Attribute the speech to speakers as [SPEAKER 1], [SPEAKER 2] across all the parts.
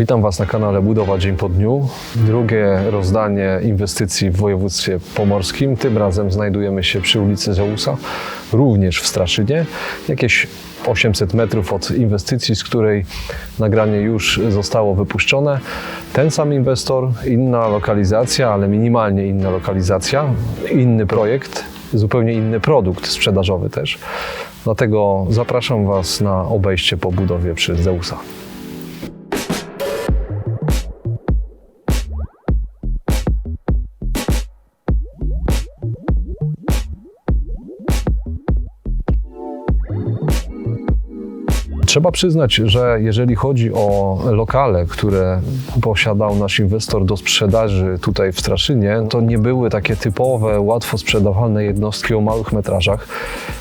[SPEAKER 1] Witam Was na kanale Budowa Dzień po Dniu. Drugie rozdanie inwestycji w województwie pomorskim. Tym razem znajdujemy się przy ulicy Zeusa, również w Straszynie. Jakieś 800 metrów od inwestycji, z której nagranie już zostało wypuszczone. Ten sam inwestor, inna lokalizacja, ale minimalnie inna lokalizacja, inny projekt, zupełnie inny produkt sprzedażowy też. Dlatego zapraszam Was na obejście po budowie przy Zeusa. Trzeba przyznać, że jeżeli chodzi o lokale, które posiadał nasz inwestor do sprzedaży tutaj w Straszynie, to nie były takie typowe, łatwo sprzedawalne jednostki o małych metrażach.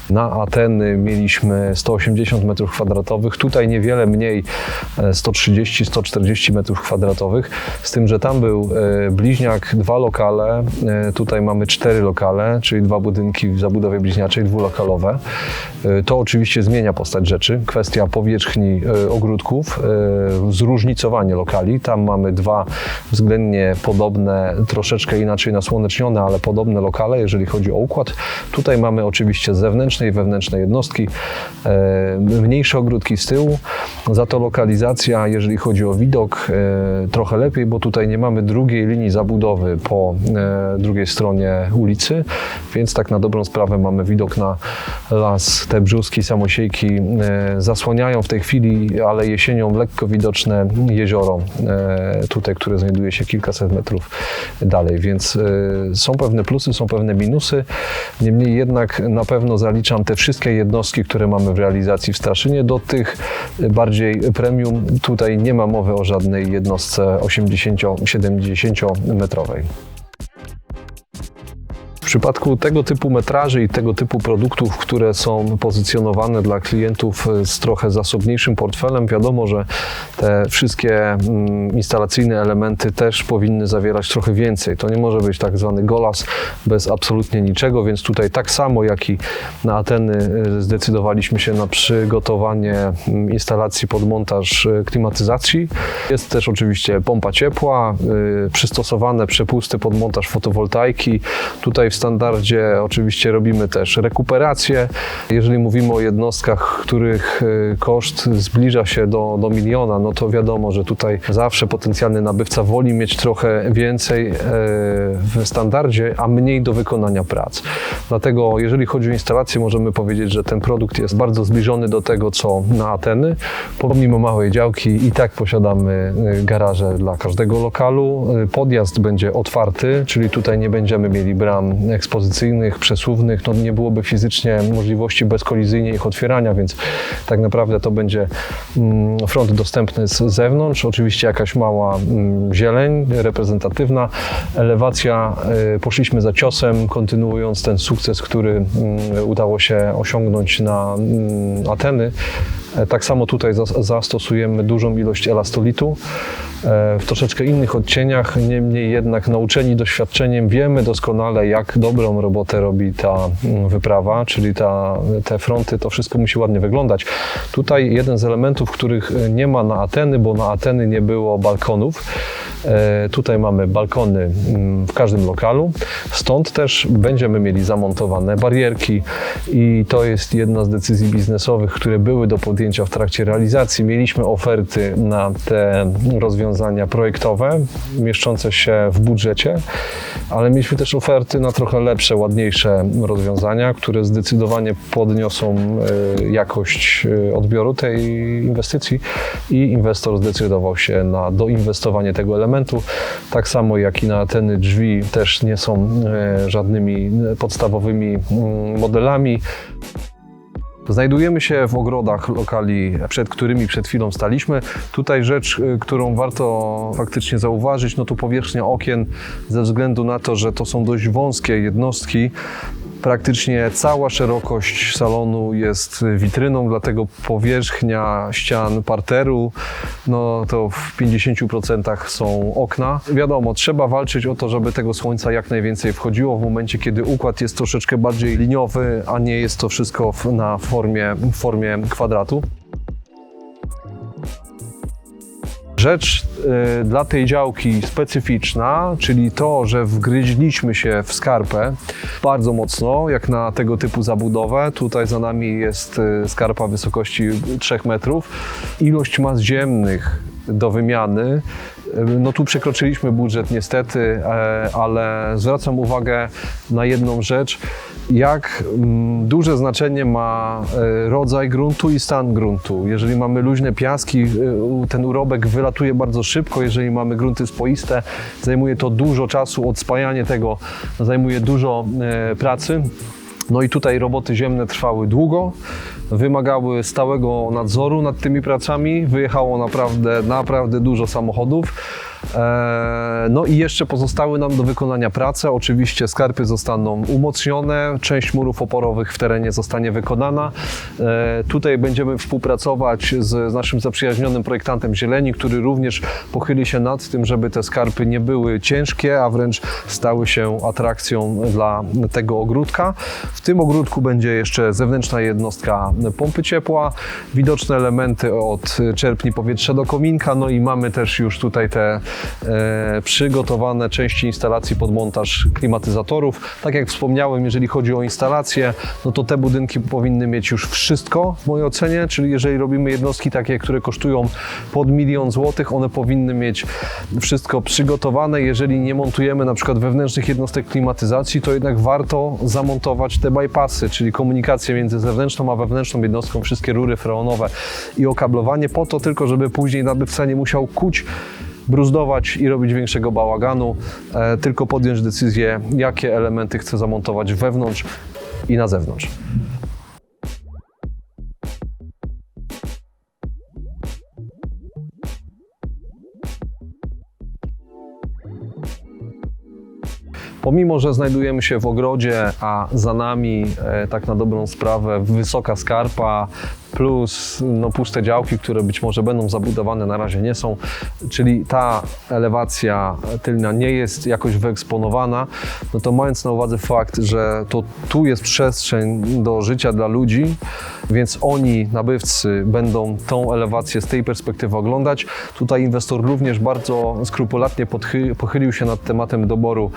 [SPEAKER 1] Na Ateny mieliśmy 180 m2, tutaj niewiele mniej, e, 130-140 m2, z tym, że tam był e, bliźniak, dwa lokale, e, tutaj mamy cztery lokale, czyli dwa budynki w zabudowie bliźniaczej, dwulokalowe. E, To oczywiście zmienia postać rzeczy. Kwestia powierzchni e, ogródków, e, zróżnicowanie lokali. Tam mamy dwa względnie podobne, troszeczkę inaczej nasłonecznione, ale podobne lokale, jeżeli chodzi o układ. Tutaj mamy oczywiście zewnętrzne i wewnętrzne jednostki, e, mniejsze ogródki z tyłu. Za to lokalizacja, jeżeli chodzi o widok, trochę lepiej, bo tutaj nie mamy drugiej linii zabudowy po drugiej stronie ulicy, więc tak na dobrą sprawę mamy widok na las. Te brzuski, samosiejki e, w tej chwili, ale jesienią lekko widoczne jezioro e, tutaj, które znajduje się kilkaset metrów dalej, więc e, są pewne plusy, są pewne minusy. Niemniej jednak na pewno zaliczam te wszystkie jednostki, które mamy w realizacji w Straszynie do tych bardziej premium. Tutaj nie ma mowy o żadnej jednostce 80-70 metrowej. Przypadku tego typu metraży i tego typu produktów, które są pozycjonowane dla klientów z trochę zasobniejszym portfelem, wiadomo, że te wszystkie mm, instalacyjne elementy też powinny zawierać trochę więcej. To nie może być tak zwany golas bez absolutnie niczego, więc tutaj tak samo jak i na Ateny y, zdecydowaliśmy się na przygotowanie mm, instalacji pod montaż y, klimatyzacji. Jest też oczywiście pompa ciepła, y, przystosowane przepusty pod montaż fotowoltaiki. Tutaj w standardzie oczywiście robimy też rekuperację. Jeżeli mówimy o jednostkach, których y, koszt zbliża się do, do miliona, no to wiadomo, że tutaj zawsze potencjalny nabywca woli mieć trochę więcej e, w standardzie, a mniej do wykonania prac. Dlatego jeżeli chodzi o instalację, możemy powiedzieć, że ten produkt jest bardzo zbliżony do tego, co na Ateny. Pomimo małej działki i tak posiadamy y, garaże dla każdego lokalu. Podjazd będzie otwarty, czyli tutaj nie będziemy mieli bram ekspozycyjnych, przesuwnych. No nie byłoby fizycznie możliwości bezkolizyjnie ich otwierania, więc tak naprawdę to będzie mm, front dostępny z zewnątrz. Oczywiście jakaś mała mm, zieleń reprezentatywna. Elewacja, y, poszliśmy za ciosem, kontynuując ten sukces, który mm, udało się osiągnąć na Ateny. E, Tak samo tutaj zas- zastosujemy dużą ilość elastolitu e, w troszeczkę innych odcieniach, niemniej jednak nauczeni doświadczeniem wiemy doskonale, jak dobrą robotę robi ta mm, wyprawa, czyli ta, te fronty, to wszystko musi ładnie wyglądać. Tutaj jeden z elementów, których e, nie ma na Ateny, bo na Ateny nie było balkonów. Tutaj mamy balkony mm, w każdym lokalu, stąd też będziemy mieli zamontowane barierki i to jest jedna z decyzji biznesowych, które były do podjęcia w trakcie realizacji. Mieliśmy oferty na te rozwiązania projektowe, mieszczące się w budżecie, ale mieliśmy też oferty na trochę lepsze, ładniejsze rozwiązania, które zdecydowanie podniosą e, jakość e, odbioru tej inwestycji i inwestor zdecydował się na doinwestowanie tego elementu. Tak samo jak i na Ateny drzwi też nie są e, żadnymi podstawowymi mm, modelami. Znajdujemy się w ogrodach lokali, przed którymi przed chwilą staliśmy. Tutaj rzecz, y, którą warto faktycznie zauważyć, no to powierzchnia okien, ze względu na to, że to są dość wąskie jednostki. Praktycznie cała szerokość salonu jest witryną, dlatego powierzchnia ścian parteru, no to w 50% są okna. Wiadomo, trzeba walczyć o to, żeby tego słońca jak najwięcej wchodziło w momencie, kiedy układ jest troszeczkę bardziej liniowy, a nie jest to wszystko na formie, formie kwadratu. Rzecz y, dla tej działki specyficzna, czyli to, że wgryźliśmy się w skarpę bardzo mocno, jak na tego typu zabudowę. Tutaj za nami jest y, skarpa wysokości 3 metrów. Ilość mas ziemnych do wymiany. y, No tu przekroczyliśmy budżet niestety, e, ale zwracam uwagę na jedną rzecz, jak mm, duże znaczenie ma e, rodzaj gruntu i stan gruntu. Jeżeli mamy luźne piaski, e, ten urobek wylatuje bardzo szybko. Jeżeli mamy grunty spoiste, zajmuje to dużo czasu, odspajanie tego zajmuje dużo e, pracy. No i tutaj roboty ziemne trwały długo, wymagały stałego nadzoru nad tymi pracami. Wyjechało naprawdę, naprawdę dużo samochodów. Eee, No i jeszcze pozostały nam do wykonania prace. Oczywiście skarpy zostaną umocnione, część murów oporowych w terenie zostanie wykonana. Eee, Tutaj będziemy współpracować z naszym zaprzyjaźnionym projektantem zieleni, który również pochyli się nad tym, żeby te skarpy nie były ciężkie, a wręcz stały się atrakcją dla tego ogródka. W tym ogródku będzie jeszcze zewnętrzna jednostka pompy ciepła, widoczne elementy od czerpni powietrza do kominka, no i mamy też już tutaj te przygotowane części instalacji pod montaż klimatyzatorów. Tak jak wspomniałem, jeżeli chodzi o instalacje, no to te budynki powinny mieć już wszystko w mojej ocenie, czyli jeżeli robimy jednostki takie, które kosztują pod milion złotych, one powinny mieć wszystko przygotowane. Jeżeli nie montujemy na przykład wewnętrznych jednostek klimatyzacji, to jednak warto zamontować te bypassy, czyli komunikację między zewnętrzną a wewnętrzną jednostką, wszystkie rury freonowe i okablowanie po to tylko, żeby później nabywca nie musiał kuć bruzdować i robić większego bałaganu, e, tylko podjąć decyzję, jakie elementy chce zamontować wewnątrz i na zewnątrz. Pomimo, że znajdujemy się w ogrodzie, a za nami, e, tak na dobrą sprawę, wysoka skarpa, plus no, puste działki, które być może będą zabudowane, na razie nie są, czyli ta elewacja tylna nie jest jakoś wyeksponowana, no to mając na uwadze fakt, że to tu jest przestrzeń do życia dla ludzi, więc oni, nabywcy, będą tą elewację z tej perspektywy oglądać. Tutaj inwestor również bardzo skrupulatnie pochylił się nad tematem doboru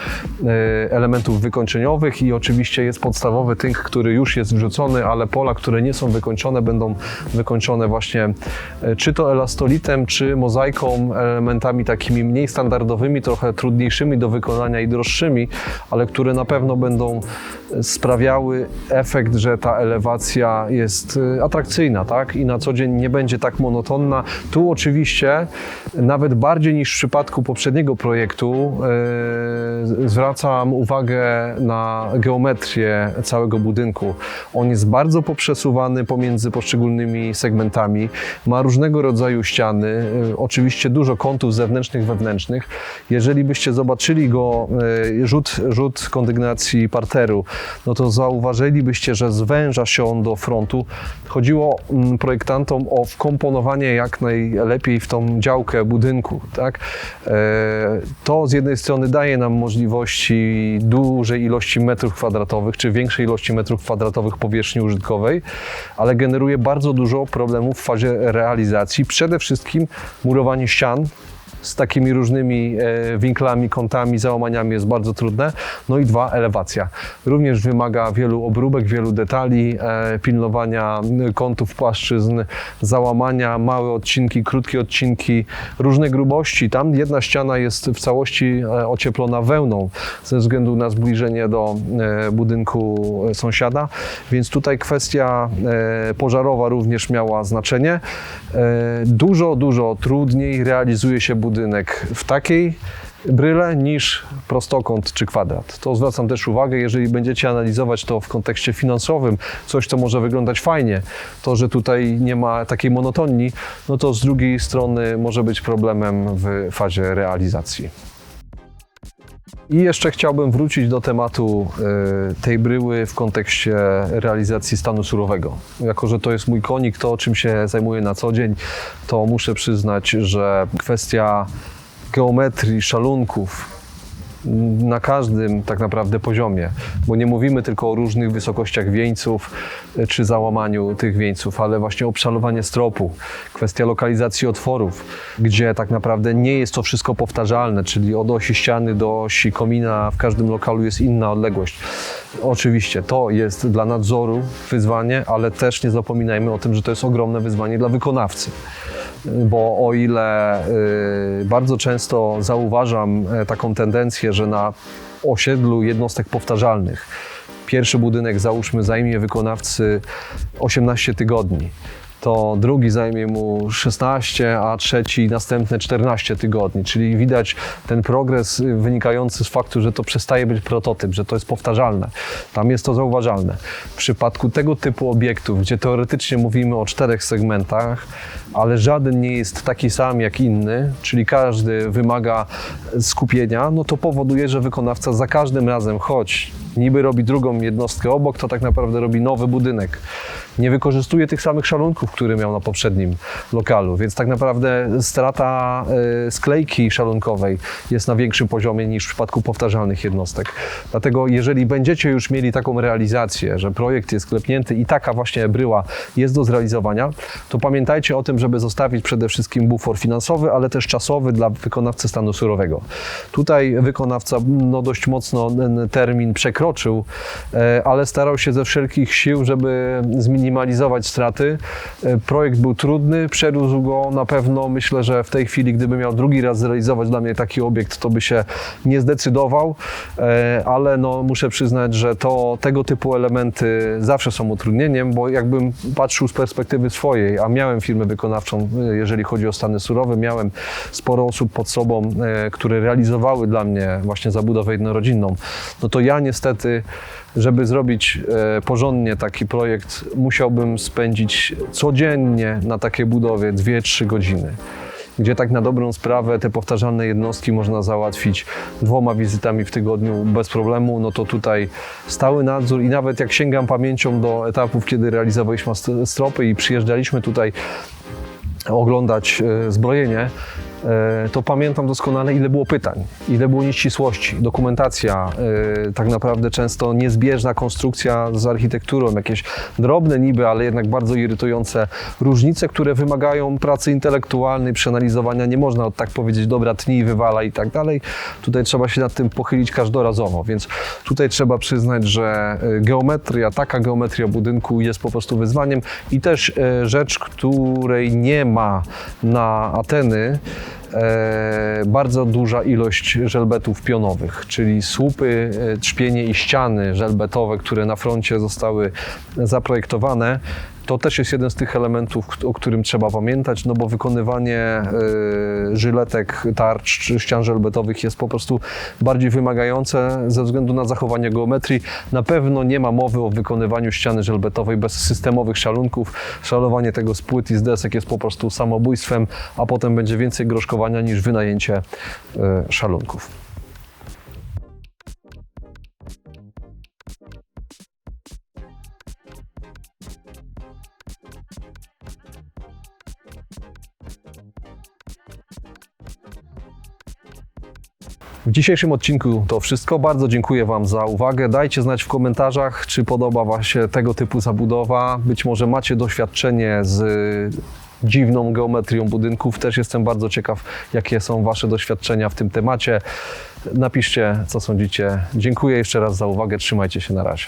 [SPEAKER 1] e, elementów wykończeniowych i oczywiście jest podstawowy tynk, który już jest wrzucony, ale pola, które nie są wykończone, będą wykończone właśnie e, czy to elastolitem, czy mozaiką, elementami takimi mniej standardowymi, trochę trudniejszymi do wykonania i droższymi, ale które na pewno będą sprawiały efekt, że ta elewacja jest e, atrakcyjna, tak? I na co dzień nie będzie tak monotonna. Tu oczywiście nawet bardziej niż w przypadku poprzedniego projektu e, zwracam uwagę na geometrię całego budynku. On jest bardzo poprzesuwany pomiędzy poszczególnymi segmentami, ma różnego rodzaju ściany, e, oczywiście dużo kątów zewnętrznych, wewnętrznych. Jeżeli byście zobaczyli go, e, rzut, rzut kondygnacji parteru, no to zauważylibyście, że zwęża się on do frontu. Chodziło mm, projektantom o wkomponowanie jak najlepiej w tą działkę budynku. Tak? E, To z jednej strony daje nam możliwości dużej ilości metrów kwadratowych, czy większej ilości metrów kwadratowych powierzchni użytkowej, ale generuje bardzo dużo problemów w fazie realizacji. Przede wszystkim murowanie ścian, z takimi różnymi e, winklami, kątami, załamaniami jest bardzo trudne. No i dwa, elewacja. Również wymaga wielu obróbek, wielu detali, e, pilnowania kątów płaszczyzn, załamania, małe odcinki, krótkie odcinki, różne grubości. Tam jedna ściana jest w całości e, ocieplona wełną ze względu na zbliżenie do budynku sąsiada, więc tutaj kwestia pożarowa również miała znaczenie. Dużo, dużo trudniej realizuje się budynek w takiej bryle niż prostokąt czy kwadrat. To zwracam też uwagę, jeżeli będziecie analizować to w kontekście finansowym, coś co może wyglądać fajnie, to, że tutaj nie ma takiej monotonii, no to z drugiej strony może być problemem w fazie realizacji. I jeszcze chciałbym wrócić do tematu e, tej bryły w kontekście realizacji stanu surowego. Jako, że to jest mój konik, to czym się zajmuję na co dzień, to muszę przyznać, że kwestia geometrii szalunków na każdym tak naprawdę poziomie, bo nie mówimy tylko o różnych wysokościach wieńców y, czy załamaniu tych wieńców, ale właśnie obszalowanie stropu, kwestia lokalizacji otworów, gdzie tak naprawdę nie jest to wszystko powtarzalne, czyli od osi ściany do osi komina w każdym lokalu jest inna odległość. Oczywiście to jest dla nadzoru wyzwanie, ale też nie zapominajmy o tym, że to jest ogromne wyzwanie dla wykonawcy bo o ile y, bardzo często zauważam e, taką tendencję, że na osiedlu jednostek powtarzalnych pierwszy budynek załóżmy zajmie wykonawcy 18 tygodni, to drugi zajmie mu 16, a trzeci następne 14 tygodni. Czyli widać ten progres wynikający z faktu, że to przestaje być prototyp, że to jest powtarzalne. Tam jest to zauważalne. W przypadku tego typu obiektów, gdzie teoretycznie mówimy o czterech segmentach, ale żaden nie jest taki sam jak inny, czyli każdy wymaga skupienia, no to powoduje, że wykonawca za każdym razem, choć niby robi drugą jednostkę obok, to tak naprawdę robi nowy budynek. Nie wykorzystuje tych samych szalunków, które miał na poprzednim lokalu, więc tak naprawdę strata y, sklejki szalunkowej jest na większym poziomie niż w przypadku powtarzalnych jednostek. Dlatego jeżeli będziecie już mieli taką realizację, że projekt jest klepnięty i taka właśnie bryła jest do zrealizowania, to pamiętajcie o tym, żeby zostawić przede wszystkim bufor finansowy, ale też czasowy dla wykonawcy stanu surowego. Tutaj wykonawca no, dość mocno ten termin przekroczył, e, ale starał się ze wszelkich sił, żeby zminimalizować straty. E, Projekt był trudny, przerósł go na pewno. Myślę, że w tej chwili, gdyby miał drugi raz zrealizować dla mnie taki obiekt, to by się nie zdecydował, e, ale no, muszę przyznać, że to tego typu elementy zawsze są utrudnieniem, bo jakbym patrzył z perspektywy swojej, a miałem firmę wykonawczą, e, jeżeli chodzi o stany surowe, miałem sporo osób pod sobą, które realizowały dla mnie właśnie zabudowę jednorodzinną, no to ja niestety, żeby zrobić e, porządnie taki projekt, musiałbym spędzić codziennie na takiej budowie 2-3 godziny gdzie tak na dobrą sprawę te powtarzalne jednostki można załatwić dwoma wizytami w tygodniu bez problemu, no to tutaj stały nadzór i nawet jak sięgam pamięcią do etapów, kiedy realizowaliśmy st- stropy i przyjeżdżaliśmy tutaj oglądać e, zbrojenie, to pamiętam doskonale, ile było pytań, ile było nieścisłości, dokumentacja, e, tak naprawdę często niezbieżna konstrukcja z architekturą, jakieś drobne niby, ale jednak bardzo irytujące różnice, które wymagają pracy intelektualnej, przeanalizowania. Nie można tak powiedzieć, dobra, tnij, wywala i tak dalej. Tutaj trzeba się nad tym pochylić każdorazowo, więc tutaj trzeba przyznać, że e, geometria, taka geometria budynku jest po prostu wyzwaniem i też e, rzecz, której nie ma na Ateny, e, bardzo duża ilość żelbetów pionowych, czyli słupy, e, trzpienie i ściany żelbetowe, które na froncie zostały zaprojektowane. To też jest jeden z tych elementów, o którym trzeba pamiętać, no bo wykonywanie e, żyletek, tarcz czy ścian żelbetowych jest po prostu bardziej wymagające ze względu na zachowanie geometrii. Na pewno nie ma mowy o wykonywaniu ściany żelbetowej bez systemowych szalunków. Szalowanie tego z płyt i z desek jest po prostu samobójstwem, a potem będzie więcej groszkowania niż wynajęcie e, szalunków. W dzisiejszym odcinku to wszystko. Bardzo dziękuję Wam za uwagę. Dajcie znać w komentarzach, czy podoba Wam się tego typu zabudowa. Być może macie doświadczenie z dziwną geometrią budynków. Też jestem bardzo ciekaw, jakie są Wasze doświadczenia w tym temacie. Napiszcie, co sądzicie. Dziękuję jeszcze raz za uwagę. Trzymajcie się na razie.